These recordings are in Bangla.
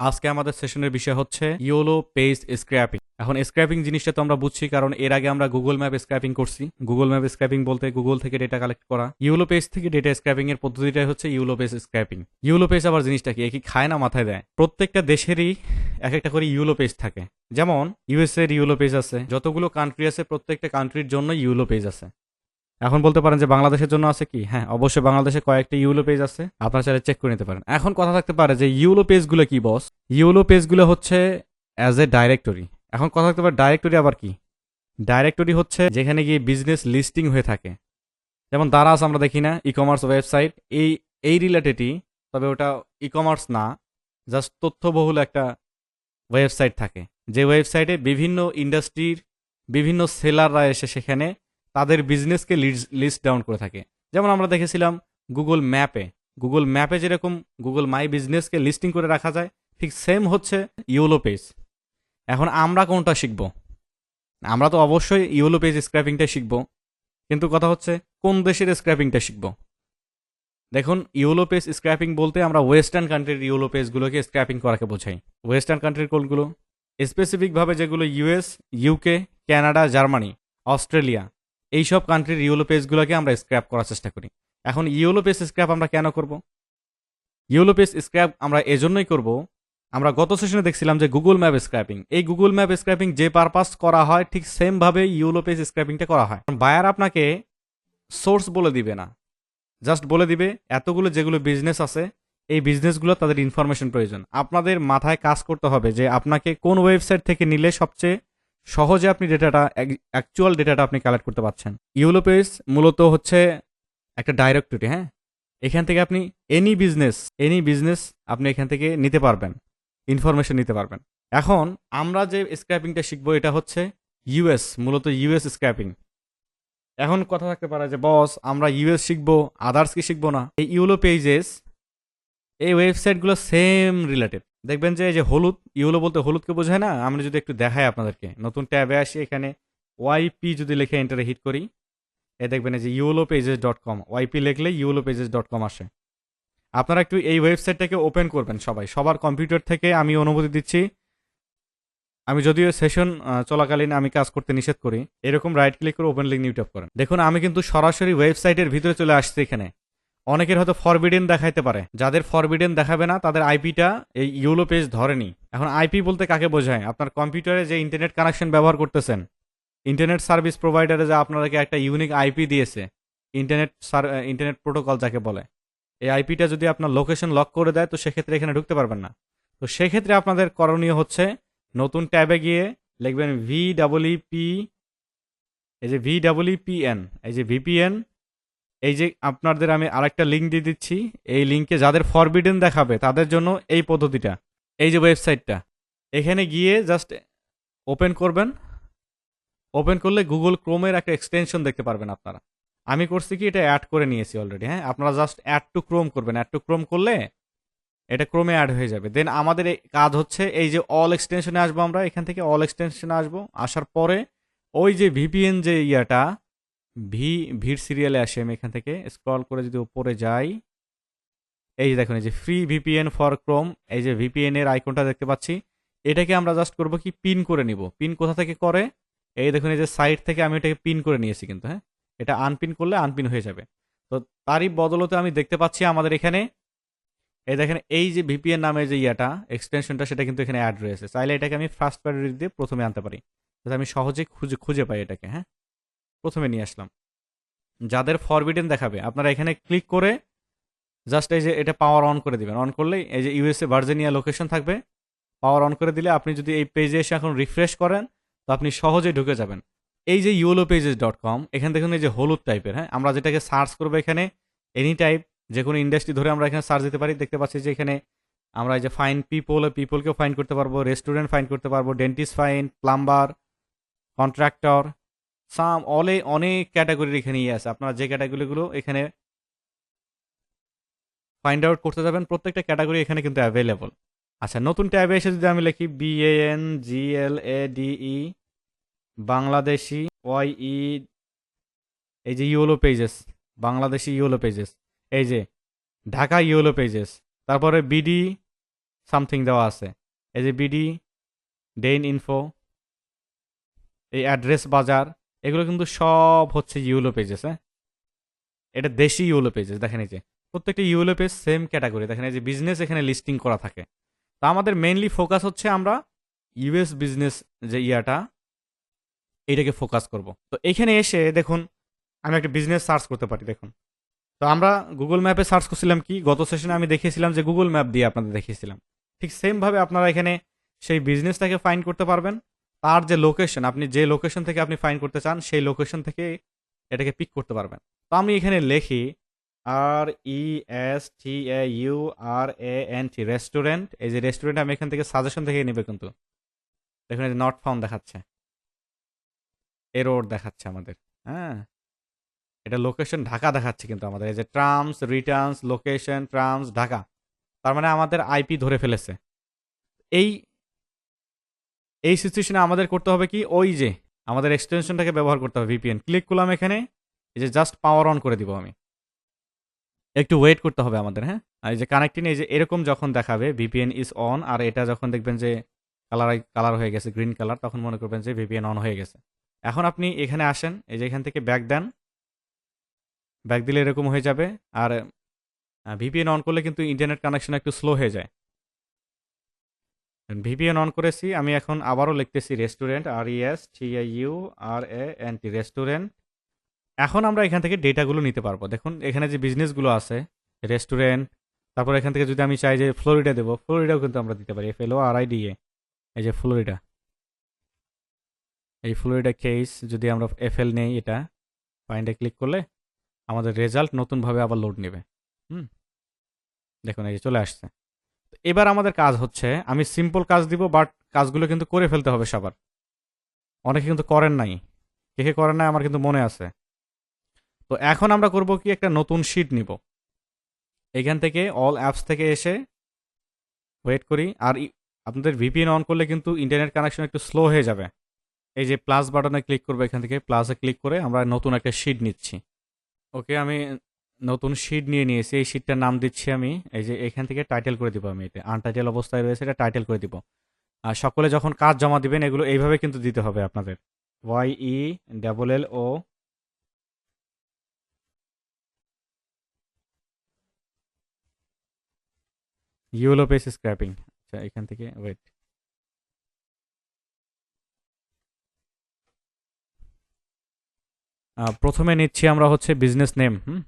আজকে আমাদের সেশনের বিষয় হচ্ছে ইওলো পেজ স্ক্র্যাপিং এখন স্ক্র্যাপিং জিনিসটা তো আমরা বুঝছি, কারণ এর আগে আমরা গুগল ম্যাপ স্ক্র্যাপিং করছি। গুগল ম্যাপ স্ক্র্যাপিং বলতে গুগল থেকে ডেটা কালেক্ট করা। ইউলো পেজ থেকে ডেটা স্ক্র্যাপিং এর পদ্ধতিটাই হচ্ছে yellow page scraping yellow page আবার জিনিসটা কি? একই খায় না মাথায় দেয়? প্রত্যেকটা দেশেরই এক একটা করে ইউলো পেজ থাকে। যেমন ইউএসএ এর ইউলো পেজ আছে। যতগুলো কান্ট্রি আছে, প্রত্যেকটা কান্ট্রির জন্য ইউলো পেজ আছে। এখন বলতে পারেন যে বাংলাদেশের জন্য আছে কি? হ্যাঁ অবশ্যই বাংলাদেশে কয়েকটা ইউলো পেজ আছে। আপনারা চাইলে চেক করে নিতে পারেন। এখন কথা থাকতে পারে যে ইউলো পেজগুলো কি বস ইউলো পেজগুলো হচ্ছে অ্যাজ এ ডাইরেক্টরি এখন কথা থাকতে পারে ডাইরেক্টরি আবার কি? ডাইরেক্টরি হচ্ছে যেখানে গিয়ে বিজনেস লিস্টিং হয়ে থাকে। যেমন দারাজ আমরা দেখি না ই কমার্স ওয়েবসাইট এই এই রিলেটেডই তবে ওটা ই কমার্স না জাস্ট তথ্যবহুল একটা ওয়েবসাইট থাকে। যে ওয়েবসাইটে বিভিন্ন ইন্ডাস্ট্রির বিভিন্ন সেলাররা এসে সেখানে তাদের বিজনেসকে লিস্ট ডাউন করে থাকে। যেমন আমরা দেখেছিলাম গুগল ম্যাপে গুগল ম্যাপে যেরকম গুগল মাই বিজনেসকে লিস্টিং করে রাখা যায়, ঠিক সেম হচ্ছে ইউলো পেজ এখন আমরা কোনটা শিখব? আমরা তো অবশ্যই ইউলো পেজ স্ক্র্যাপিংটা শিখব। কিন্তু কথা হচ্ছে, কোন দেশের স্ক্র্যাপিংটা শিখব? দেখুন ইউলো পেজ স্ক্র্যাপিং বলতে আমরা ওয়েস্টার্ন কান্ট্রির ইউলো পেজগুলোকে স্ক্র্যাপিং করাকে বোঝাই। ওয়েস্টার্ন কান্ট্রির কোনগুলো? স্পেসিফিকভাবে যেগুলো US UK Canada Germany Australia এইসব কান্ট্রির ইউলো পেজগুলোকে আমরা স্ক্র্যাপ করার চেষ্টা করি। এখন ইউলো পেজ স্ক্র্যাপ আমরা কেন করব? ইউলো পেজ স্ক্র্যাপ আমরা এজন্যই করব, আমরা গত সেশনে দেখছিলাম যে গুগল ম্যাপ স্ক্র্যাপিং এই গুগল ম্যাপ স্ক্র্যাপিং যে পারপাস করা হয়, ঠিক সেমভাবে ইউলো পেজ স্ক্র্যাপিংটা করা হয়। বায়ার আপনাকে সোর্স বলে দিবে না। জাস্ট বলে দিবে, এতগুলো যেগুলো বিজনেস আছে, এই বিজনেসগুলো তাদের ইনফরমেশন প্রয়োজন। আপনাদের মাথায় কাজ করতে হবে যে আপনাকে কোন ওয়েবসাইট থেকে নিলে সবচেয়ে সহজে আপনি ডেটাটা অ্যাকচুয়াল ডেটাটা আপনি কালেক্ট করতে পারছেন। ইউলো পেজ মূলত হচ্ছে একটা ডাইরেক্টরি হ্যাঁ? এখান থেকে আপনি এনি বিজনেস এনি বিজনেস আপনি এখান থেকে নিতে পারবেন ইনফরমেশন নিতে পারবেন। এখন আমরা যে স্ক্র্যাপিংটা শিখব, এটা হচ্ছে ইউএস মূলত ইউএস স্ক্র্যাপিং এখন কথা থাকতে পারে যে, বস, আমরা ইউএস শিখব আদার্স কি শিখব না। এই ইউলো পেজেস এই ওয়েবসাইটগুলো সেম রিলেটেড দেখবেন যে এই যে হলুদ ইউলো বলতে হলুদকে বোঝায় না? আমরা যদি একটু দেখাই আপনাদেরকে। নতুন ট্যাবে আসি, এখানে ওয়াইপি যদি লিখে এন্টারে হিট করি এ দেখবেন যে yellow pages dot com YP লিখলে ইউলো পেজেস ডট কম আসে। আপনারা একটু এই ওয়েবসাইটটাকে ওপেন করবেন সবাই। সবার কম্পিউটার থেকে আমি অনুমতি দিচ্ছি। আমি যদিও সেশন চলাকালীন আমি কাজ করতে নিষেধ করি। এরকম রাইট ক্লিক করে ওপেন লিঙ্ক নিউটপ করেন। দেখুন, আমি কিন্তু সরাসরি ওয়েবসাইটের ভিতরে চলে আসছি এখানে। অনেকের হয়তো ফরবিডেন দেখাইতে পারে। যাদের ফরবিডেন দেখাবে না, তাদের আইপিটা এই ইউলো পেজ ধরেনি। এখন আইপি বলতে কাকে বোঝায়? আপনার কম্পিউটারে যে ইন্টারনেট কানেকশন ব্যবহার করতেছেন ইন্টারনেট সার্ভিস প্রোভাইডারে যে আপনাদেরকে একটা ইউনিক আইপি দিয়েছে ইন্টারনেট ইন্টারনেট প্রোটোকল যাকে বলে, এই আইপিটা যদি আপনার লোকেশন লক করে দেয়, তো সেক্ষেত্রে এখানে ঢুকতে পারবেন না। তো সেক্ষেত্রে আপনাদের করণীয় হচ্ছে, নতুন ট্যাবে গিয়ে লিখবেন ভি ডাবলই পি এই যে ভি ডাবলই পি এন এই যে ভিপিএন এই যে আপনাদের আমি আরেকটা লিঙ্ক দিয়ে দিচ্ছি, এই লিঙ্কে যাদের ফরবিডেন দেখাবে, তাদের জন্য এই পদ্ধতিটা, এই যে ওয়েবসাইটটা এখানে গিয়ে জাস্ট ওপেন করবেন। ওপেন করলে গুগল ক্রোমের একটা এক্সটেনশন দেখতে পারবেন আপনারা। আমি করছি কি, এটা অ্যাড করে নিয়েছি অলরেডি হ্যাঁ? আপনারা জাস্ট অ্যাড টু ক্রোম করবেন। অ্যাড টু ক্রোম করলে এটা ক্রোমে অ্যাড হয়ে যাবে। দেন আমাদের এই কাজ হচ্ছে, এই যে অল এক্সটেনশনে আসব আমরা, এখান থেকে অল এক্সটেনশনে আসব। আসার পরে ওই যে ভিপিএন যে ইয়াটা ভি ভির সিরিয়ালে আসে আমি এখান থেকে। স্ক্রল করে যদি উপরে যাই, এই যে দেখুন, এই যে ফ্রি ভিপিএন ফর ক্রোম এই যে ভিপিএন এর আইকনটা দেখতে পাচ্ছি। এটাকে আমরা জাস্ট করব কি পিন করে নিব। পিন কোথা থেকে করে? এই দেখুন, এই যে সাইট থেকে আমি এটাকে পিন করে নিয়েছি কিন্তু হ্যাঁ? এটা আনপিন করলে আনপিন হয়ে যাবে। তো তারই বদলতে আমি দেখতে পাচ্ছি আমাদের এখানে, এই দেখেন, এই যে ভিপিএন নামে যে ইয়াটা এক্সটেনশনটা সেটা কিন্তু এখানে অ্যাড রয়েছে। চাইলে এটাকে আমি ফার্স্ট প্রায়োরিটি দিয়ে প্রথমে আনতে পারি। যাতে আমি সহজে খুঁজে খুঁজে পাই এটাকে হ্যাঁ? প্রথমে নিয়ে আসলাম। যাদের ফরবিডেন দেখাবে, আপনারা এখানে ক্লিক করে জাস্ট এই যে এটা পাওয়ার অন করে দিবেন। অন করলেই এই যে ইউএসএ ভার্জিনিয়া লোকেশন থাকবে পাওয়ার অন করে দিলে আপনি যদি এই পেজে এসে এখন রিফ্রেশ করেন, তো আপনি সহজেই ঢুকে যাবেন। এই যে ইউলো পেজেস ডট কম এখান দেখুন এই যে হলুদ টাইপের হ্যাঁ? আমরা যেটাকে সার্চ করব এখানে এনি টাইপ যে কোনো ইন্ডাস্ট্রি ধরে আমরা এখানে সার্চ দিতে পারি, দেখতে পাচ্ছি যে এখানে আমরা এই যে ফাইন পিপল পিপলকেও ফাইন করতে পারব রেস্টুরেন্ট ফাইন করতে পারব dentist find plumber contractor some, অলে অনেক ক্যাটাগরি এখানে ইয়ে আছে। আপনারা যে ক্যাটাগরিগুলো এখানে ফাইন্ড আউট করতে যাবেন, প্রত্যেকটা ক্যাটাগরি এখানে কিন্তু অ্যাভেলেবল আচ্ছা নতুন ট্যাবে এসে যদি আমি লিখি B N G L A D E Bangladeshi Y E এই যে yellow pages Bangladeshi yellow pages এই যে ঢাকা ইউলো পেজেস তারপরে বিডি সামথিং দেওয়া আছে। এই যে বিডি ডেইন ইনফো এই অ্যাড্রেস বাজার এগুলো কিন্তু সব হচ্ছে ইউলো পেজেস হ্যাঁ? এটা দেশি ইউলো পেজেস দেখেন এই যে। প্রত্যেকটা ইউলো পেজ সেম ক্যাটাগরি দেখেন এই যে বিজনেস এখানে লিস্টিং করা থাকে। তো আমাদের মেইনলি ফোকাস হচ্ছে আমরা ইউএস বিজনেস যে ইয়াটা, এটাকে ফোকাস করব। তো এখানে এসে দেখুন, আমি একটা বিজনেস সার্চ করতে পারি, দেখুন। তো আমরা গুগল ম্যাপে সার্চ করছিলাম কি? গত সেশনে আমি দেখিয়েছিলাম যে গুগল ম্যাপ দিয়ে আপনাদের দেখিয়েছিলাম। ঠিক সেমভাবে আপনারা এখানে সেই বিজনেসটাকে ফাইন্ড করতে পারবেন। তার যে লোকেশন আপনি যে লোকেশন থেকে আপনি ফাইন করতে চান, সেই লোকেশন থেকে এটাকে পিক করতে পারবেন। তো আমি এখানে লিখি আর E S T A U R A N T restaurant এই যে রেস্টুরেন্ট আমি এখান থেকে সাজেশন থেকে নেবে কিন্তু। দেখুন যে নট ফাউন্ড দেখাচ্ছে। এরোর দেখাচ্ছে আমাদের হ্যাঁ? এটা লোকেশন ঢাকা দেখাচ্ছে কিন্তু আমাদের। এই যে trams returns location trams Dhaka. তার মানে আমাদের আইপি ধরে ফেলেছে। এই এই সিচুয়েশনে আমাদের করতে হবে কি? ওই যে, আমাদের এক্সটেনশনটাকে ব্যবহার করতে হবে ভিপিএন ক্লিক করলাম এখানে, এই যে জাস্ট পাওয়ার অন করে দিব আমি। একটু ওয়েট করতে হবে আমাদের হ্যাঁ? আর এই যে কানেক্টিং এই যে এরকম যখন দেখাবে ভিপিএন ইজ অন আর এটা যখন দেখবেন যে কালার কালার হয়ে গেছে গ্রিন কালার তখন মনে করবেন যে ভিপিএন অন হয়ে গেছে। এখন আপনি এখানে আসেন, এই যে এখান থেকে ব্যাক দেন। ব্যাক দিলে এরকম হয়ে যাবে, আর ভিপিএন অন করলে কিন্তু ইন্টারনেট কানেকশন একটু স্লো হয়ে যায়। ভিপিএন অন করেছি আমি এখন আবারও লিখতেছি restaurant R E S T U R A N T restaurant এখন আমরা এখান থেকে ডেটাগুলো নিতে পারব দেখুন এখানে যে বিজনেসগুলো আছে রেস্টুরেন্ট তারপর এখান থেকে যদি আমি চাই যে ফ্লোরিডা দেবো ফ্লোরিডাও কিন্তু আমরা দিতে পারি F L O R I D A এই যে ফ্লোরিডা এই ফ্লোরিডা কেস যদি আমরা এফ এল নেই এটা ফাইন্ডে ক্লিক করলে আমাদের রেজাল্ট নতুনভাবে আবার লোড নেবে হুম দেখুন এই যে চলে আসছে এবার আমাদের কাজ হচ্ছে, আমি সিম্পল কাজ দিব বাট কাজগুলো কিন্তু করে ফেলতে হবে সবার। অনেকে কিন্তু করেন নাই। কে কে করেন নাই, আমার কিন্তু মনে আছে। তো এখন আমরা করব কি, একটা নতুন শিট নিব। এখান থেকে অল অ্যাপস থেকে এসে ওয়েট করি, আর আপনাদের ভিপিএন অন করলে কিন্তু ইন্টারনেট কানেকশন একটু স্লো হয়ে যাবে। এই যে প্লাস বাটনে ক্লিক করব এখান থেকে প্লাসে ক্লিক করে আমরা নতুন একটা শিট নিচ্ছি। ওকে আমি নতুন শিট নিয়ে নিয়েছি। এই শিটটার নাম দিচ্ছি আমি, এই যে এখান থেকে টাইটেল করে দিব আমি এটা আনটাইটেল অবস্থায় রয়েছে, এটা টাইটেল করে দিব। আর সকলে যখন কাজ জমা দিবেন, এগুলো এইভাবে কিন্তু দিতে হবে আপনাদের। Y E double L O yellow pages scraping আচ্ছা এখান থেকে ওয়েট প্রথমে নিচ্ছি আমরা হচ্ছে বিজনেস নেম হুম?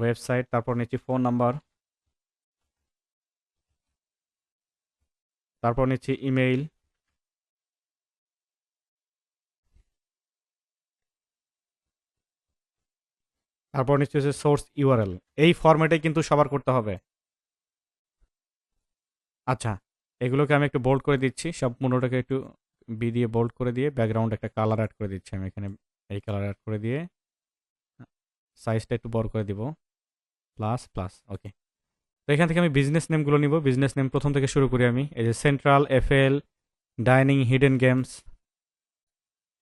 ওয়েবসাইট তারপর নিচ্ছি ফোন নাম্বার তারপর নিচ্ছি ইমেইল তারপর নিচ্ছি হচ্ছে সোর্স ইউআরএল এই ফরম্যাটে কিন্তু সবার করতে হবে। আচ্ছা এগুলোকে আমি একটু বোল্ড করে দিচ্ছি। সব পনেরোটাকে একটু বি দিয়ে বোল্ড করে দিয়ে ব্যাকগ্রাউন্ড একটা কালার অ্যাড করে দিচ্ছি আমি এখানে। এই কালার অ্যাড করে দিয়ে সাইজটা একটু বড় করে দিব। প্লাস প্লাস ওকে তো এখান থেকে আমি বিজনেস নেমগুলো নিব। বিজনেস নেম প্রথম থেকে শুরু করি আমি। এই যে central FL dining hidden games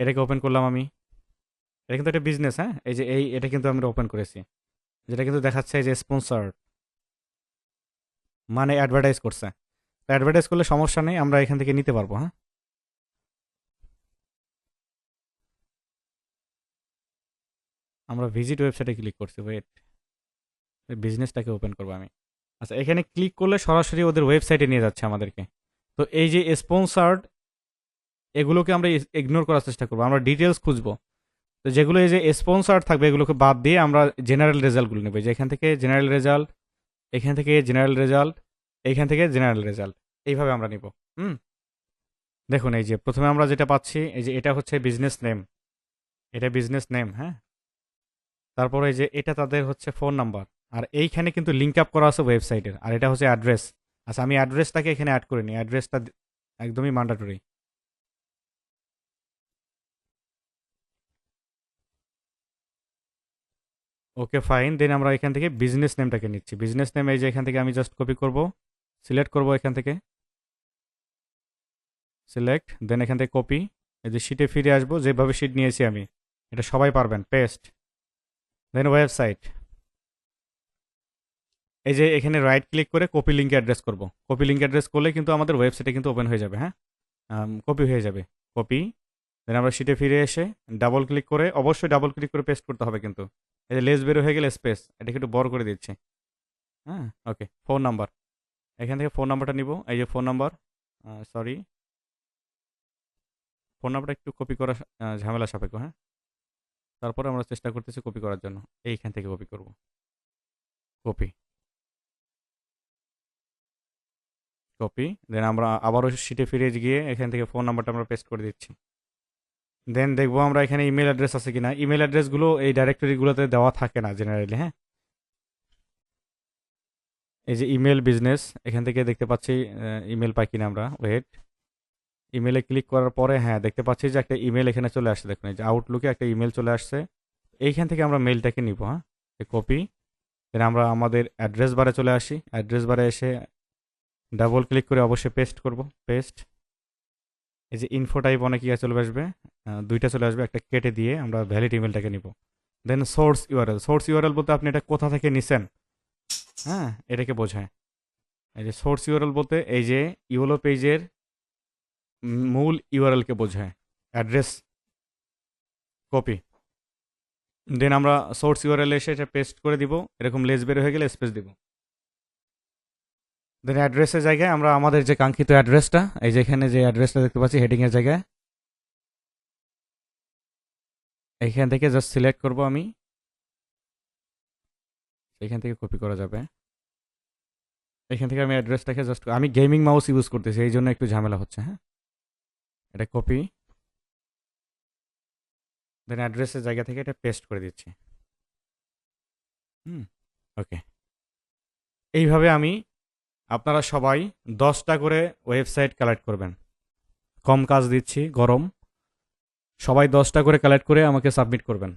এটাকে ওপেন করলাম আমি। এটা কিন্তু একটা বিজনেস হ্যাঁ? এই যে এই, এটা কিন্তু আমরা ওপেন করেছি। যেটা কিন্তু দেখাচ্ছে যে স্পন্সর মানে অ্যাডভার্টাইজ করছে। তো অ্যাডভার্টাইজ করলে সমস্যা নেই, আমরা এখান থেকে নিতে পারব হ্যাঁ? আমরা ভিজিট ওয়েবসাইটে ক্লিক করছি ওয়েট বিজনেসটাকে ওপেন করব আমি। আচ্ছা এখানে ক্লিক করলে সরাসরি ওদের ওয়েবসাইটে নিয়ে যাচ্ছে আমাদেরকে। তো এই যে স্পন্সার্ড এগুলোকে আমরা ইগনোর করার চেষ্টা করব। আমরা ডিটেলস খুঁজবো। তো যেগুলো এই যে স্পন্সার থাকবে, এগুলোকে বাদ দিয়ে আমরা জেনারেল রেজাল্টগুলো নেব। যে এখান থেকে জেনারেল রেজাল্ট এখান থেকে জেনারেল রেজাল্ট এইখান থেকে জেনারেল রেজাল্ট এইভাবে আমরা নিব। হুম? দেখুন, এই যে প্রথমে আমরা যেটা পাচ্ছি, এই যে এটা হচ্ছে বিজনেস নেম এটা বিজনেস নেম হ্যাঁ? তারপরে এই যে এটা তাদের হচ্ছে ফোন নাম্বার আর এইখানে কিন্তু লিঙ্ক আপ করা আছে ওয়েবসাইটের আর এটা হচ্ছে অ্যাড্রেস আচ্ছা আমি অ্যাড্রেসটাকে এখানে অ্যাড করে নিই অ্যাড্রেসটা একদমই ম্যান্ডাটরি ওকে ফাইন দেন আমরা এখান থেকে বিজনেস নেমটাকে নিচ্ছি। বিজনেস নেম এই যে এখান থেকে আমি জাস্ট কপি করব। সিলেক্ট করব এখান থেকে। সিলেক্ট দেন এখান থেকে কপি এই যে শিটে ফিরে আসব। যেভাবে শিট নিয়েছি আমি। এটা সবাই পারবেন। পেস্ট দেন ওয়েবসাইট এই যে এখানে রাইট ক্লিক করে কপি লিঙ্ক অ্যাড্রেস করব। কপি লিঙ্ক অ্যাড্রেস করলে কিন্তু আমাদের ওয়েবসাইটে কিন্তু ওপেন হয়ে যাবে হ্যাঁ? কপি হয়ে যাবে। কপি দেন আমরা শিটে ফিরে এসে ডাবল ক্লিক করে, অবশ্যই ডাবল ক্লিক করে পেস্ট করতে হবে কিন্তু। এই যে লেস বেরো হয়ে গেলে স্পেস এটাকে একটু বড় করে দিচ্ছে। হ্যাঁ ওকে ফোন নাম্বার এখান থেকে ফোন নাম্বারটা নিব। এই যে ফোন নাম্বার সরি ফোন নাম্বারটা একটু কপি করা ঝামেলা সাপেক্ষ হ্যাঁ? তারপরে আমরা চেষ্টা করতেছি কপি করার জন্য। এইখান থেকে কপি করব। কপি কপি দেন আমরা আবারও শিটে ফিরে গিয়ে এখান থেকে ফোন নাম্বারটা আমরা পেস্ট করে দিচ্ছি। দেন দেখব আমরা এখানে ইমেল অ্যাড্রেস আছে কিনা। ইমেল অ্যাড্রেসগুলো এই ডাইরেক্টরিগুলোতে দেওয়া থাকে না জেনারেলি হ্যাঁ? এই যে ইমেল বিজনেস এখান থেকে দেখতে পাচ্ছি ইমেল পাই কিনা আমরা? ওয়েট ইমেলে ক্লিক করার পরে হ্যাঁ দেখতে পাচ্ছি যে একটা ইমেল এখানে চলে আসছে। দেখুন, এই যে আউটলুকে একটা ইমেল চলে আসছে। এইখান থেকে আমরা মেলটাকে নিব হ্যাঁ? কপি দেন আমরা আমাদের অ্যাড্রেস বারে চলে আসি। অ্যাড্রেস বারে এসে ডাবল ক্লিক করে অবশ্যই পেস্ট করব পেস্ট এই যে ইনফো টাইপ অনেক ইয়ে চলে আসবে দুইটা চলে আসবে, একটা কেটে দিয়ে আমরা ভ্যালিড ইমেলটাকে নিব। Then source URL source URL বলতে আপনি এটা কোথা থেকে নিছেন? হ্যাঁ এটাকে বোঝায়। এই যে সোর্স ইউআরএল বলতে এই যে ইউলো পেজের মূল ইউআরএলকে বোঝায় অ্যাড্রেস কপি দেন আমরা সোর্স ইউআরএল এসে এটা পেস্ট করে দিব, এরকম লেস বের হয়ে গেলে স্পেস দিব। দেন অ্যাড্রেসের জায়গায় আমরা আমাদের যে কাঙ্ক্ষিত অ্যাড্রেসটা এই যে এখানে যে অ্যাড্রেসটা দেখতে পাচ্ছি হেডিংয়ের জায়গায়, এইখান থেকে জাস্ট সিলেক্ট করব আমি। এখান থেকে কপি করা যাবে। এখান থেকে আমি অ্যাড্রেসটাকে জাস্ট আমি গেমিং মাউস ইউজ করতেছি, এই জন্য একটু ঝামেলা হচ্ছে হ্যাঁ? এটা কপি দেন অ্যাড্রেসের জায়গা থেকে এটা পেস্ট করে দিচ্ছি। হুম ওকে এইভাবে আমি আপনারা সবাই দশটা করে ওয়েবসাইট কালেক্ট করবেন। কম কাজ দিচ্ছি, গরম। সবাই দশটা করে কালেক্ট করে আমাকে সাবমিট করবেন।